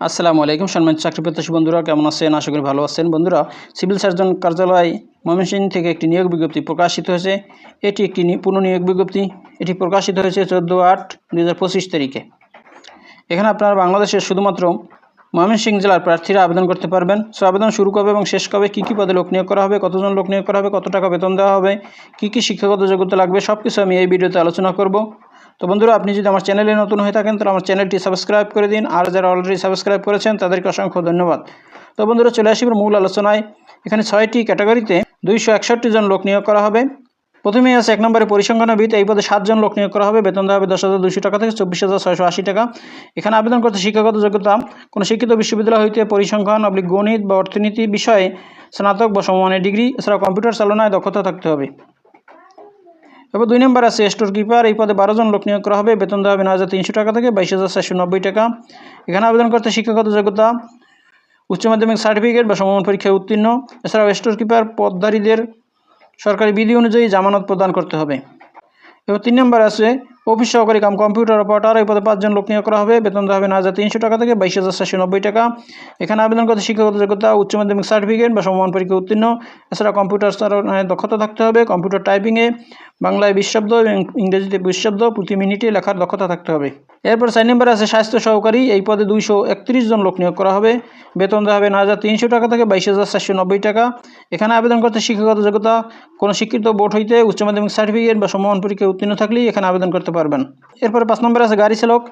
আসসালামু আলাইকুম সম্মান চাকরি প্রত্যাশী বন্ধুরা কেমন আছেন? আশা করি ভালো আছেন। বন্ধুরা, সিভিল সার্জন কার্যালয় ময়মনসিংহ থেকে একটি নিয়োগ বিজ্ঞপ্তি প্রকাশিত হয়েছে। এটি একটি পুনঃনিয়োগ বিজ্ঞপ্তি। এটি প্রকাশিত হয়েছে চোদ্দ আট পঁচিশ তারিখে। এখানে আপনারা বাংলাদেশের শুধুমাত্র ময়মনসিংহ জেলার প্রার্থীরা আবেদন করতে পারবেন। সো, আবেদন শুরু কবে এবং শেষ কবে? কী কী পদে লোক নিয়োগ করা হবে? কতজন লোক নিয়োগ করা হবে? কত টাকা বেতন দেওয়া হবে? কী কী শিক্ষাগত যোগ্যতা লাগবে? সব কিছু আমি এই ভিডিওতে আলোচনা করব। তো বন্ধুরা, আপনি যদি আমার চ্যানেলে নতুন হয়ে থাকেন, তাহলে আমার চ্যানেলটি সাবস্ক্রাইব করে দিন। আর যারা অলরেডি সাবস্ক্রাইব করেছেন, তাদেরকে অসংখ্য ধন্যবাদ। তো বন্ধুরা, চলে আসি মূল আলোচনায়। এখানে ছয়টি ক্যাটাগরিতে দুইশো একষট্টি জন লোক নিয়োগ করা হবে। প্রথমেই আছে এক নম্বরে পরিসংখ্যানবিদ। এই পদে সাতজন লোক নিয়োগ করা হবে। বেতন দেওয়া হবে দশ হাজার দুশো টাকা থেকে চব্বিশ হাজার ছয়শো আশি টাকা। এখানে আবেদন করতে শিক্ষাগত যোগ্যতা, কোনো শিক্ষিত বিশ্ববিদ্যালয় হইতে পরিসংখ্যান, অবলিক গণিত বা অর্থনীতি বিষয়ে স্নাতক বা সমমানের ডিগ্রি এছাড়া কম্পিউটার চালনায় দক্ষতা থাকতে হবে। এবার দুই নম্বর আছে স্টোর কিপার। এই পদে বারো জন লোক নিয়োগ করা হবে। বেতন দেওয়া হবে নয় হাজার তিনশো টাকা থেকে বাইশ হাজার চারশো নব্বই টাকা। এখানে আবেদন করতে শিক্ষাগত যোগ্যতা, উচ্চ মাধ্যমিক সার্টিফিকেট বা সমমান পরীক্ষায় উত্তীর্ণ। এছাড়াও স্টোর কিপার পদধারীদের সরকারি বিধি অনুযায়ী জামানত প্রদান করতে হবে। এবার তিন নম্বর আছে অফিস সহকারী কাম কম্পিউটার অপারেটর। এই পদে পাঁচজন লোক নিয়োগ করা হবে। বেতন দেওয়া হবে নয় হাজার তিনশো টাকা থেকে বাইশ হাজার চারশো নব্বই টাকা। এখানে আবেদন করতে শিক্ষাগত যোগ্যতা, উচ্চ মাধ্যমিক সার্টিফিকেট বা সমমান পরীক্ষা উত্তীর্ণ। এছাড়া কম্পিউটার দক্ষতা থাকতে হবে। কম্পিউটার টাইপিংয়ে বাংলায় বিশ শব্দ এবং ইংরেজিতে বিশ শব্দ প্রতি মিনিটে লেখার দক্ষতা থাকতে হবে। এরপর চার নম্বর আছে স্বাস্থ্য সহকারী। এই পদে দুইশো একত্রিশ জন লোক নিয়োগ করা হবে। বেতন দেওয়া হবে নয় হাজার তিনশো টাকা থেকে বাইশ হাজার চারশো নব্বই টাকা। এখানে আবেদন করতে শিক্ষাগত যোগ্যতা, কোনো শিক্ষিত বোর্ড হইতে উচ্চ মাধ্যমিক সার্টিফিকেট বা সমমান পরীক্ষায় উত্তীর্ণ থাকলেই এখানে আবেদন করতে পারবেন। এরপর পাঁচ নম্বর আছে গাড়ি চালক।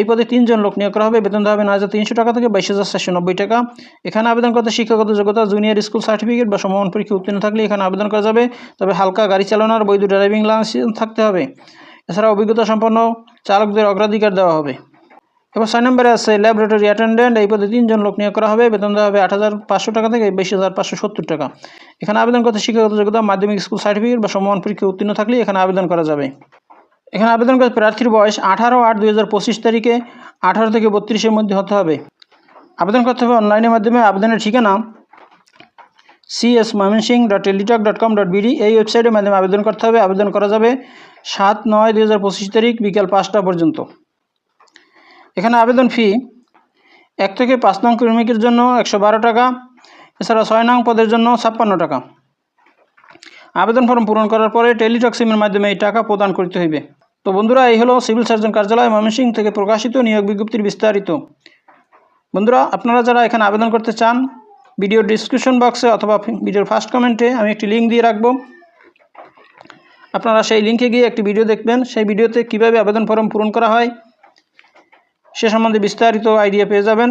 এই পদে তিনজন লোক নিয়োগ করা হবে। বেতন দেওয়া হবে নয় হাজার তিনশো টাকা থেকে বাইশ হাজার চারশো নব্বই টাকা। এখানে আবেদন করতে শিক্ষাগত যোগ্যতা জুনিয়র স্কুল সার্টিফিকেট বা সমমান পরীক্ষা উত্তীর্ণ থাকলে এখানে আবেদন করা যাবে। তবে হালকা গাড়ি চালানোর বৈধ ড্রাইভিং লাইসেন্স থাকতে হবে। এছাড়া অভিজ্ঞতা সম্পন্ন চালকদের অগ্রাধিকার দেওয়া হবে। এবার ছয় নম্বরে আছে ল্যাবরেটরি অ্যাটেন্ডেন্ট এই পদে তিনজন লোক নিয়োগ করা হবে। বেতন দেওয়া হবে আট হাজার পাঁচশো টাকা থেকে বাইশ হাজার পাঁচশো সত্তর টাকা। এখানে আবেদন করতে শিক্ষাগত যোগ্যতা, মাধ্যমিক স্কুল সার্টিফিকেট বা সমমান পরীক্ষা উত্তীর্ণ থাকলে এখানে আবেদন করা যাবে। এখানে আবেদন করতে প্রার্থীর বয়স আঠারো আট দুই হাজার পঁচিশ তারিখে আঠারো থেকে বত্রিশের মধ্যে হতে হবে। আবেদন করতে হবে অনলাইনের মাধ্যমে। আবেদনের ঠিকানা C CS Mymensingh dot Teletalk dot com dot BD এই ওয়েবসাইটের মাধ্যমে আবেদন করতে হবে। আবেদন করা যাবে সাত নয় দুই হাজার পঁচিশ তারিখ বিকাল পাঁচটা পর্যন্ত। এখানে আবেদন ফি এক থেকে পাঁচ নং ক্রমিকের জন্য একশো বারো টাকা। এছাড়া ছয় নং পদের জন্য ছাপ্পান্ন টাকা। আবেদন ফর্ম পূরণ করার পরে টেলিটক সিমের মাধ্যমে এই টাকা প্রদান করতে হইবে। তো বন্ধুরা, এই হলো সিভিল সার্জন কার্যালয়, ময়মনসিংহ থেকে প্রকাশিত নিয়োগ বিজ্ঞপ্তির বিস্তারিত। বন্ধুরা, আপনারা যারা এখানে আবেদন করতে চান, ভিডিও ডিসক্রিপশন বক্সে অথবা ভিডিওর ফার্স্ট কমেন্টে আমি একটি লিঙ্ক দিয়ে রাখব। আপনারা সেই লিঙ্কে গিয়ে একটি ভিডিও দেখবেন, সেই ভিডিওতে কীভাবে আবেদন ফর্ম পূরণ করা হয়, সে সম্বন্ধে বিস্তারিত আইডিয়া পেয়ে যাবেন।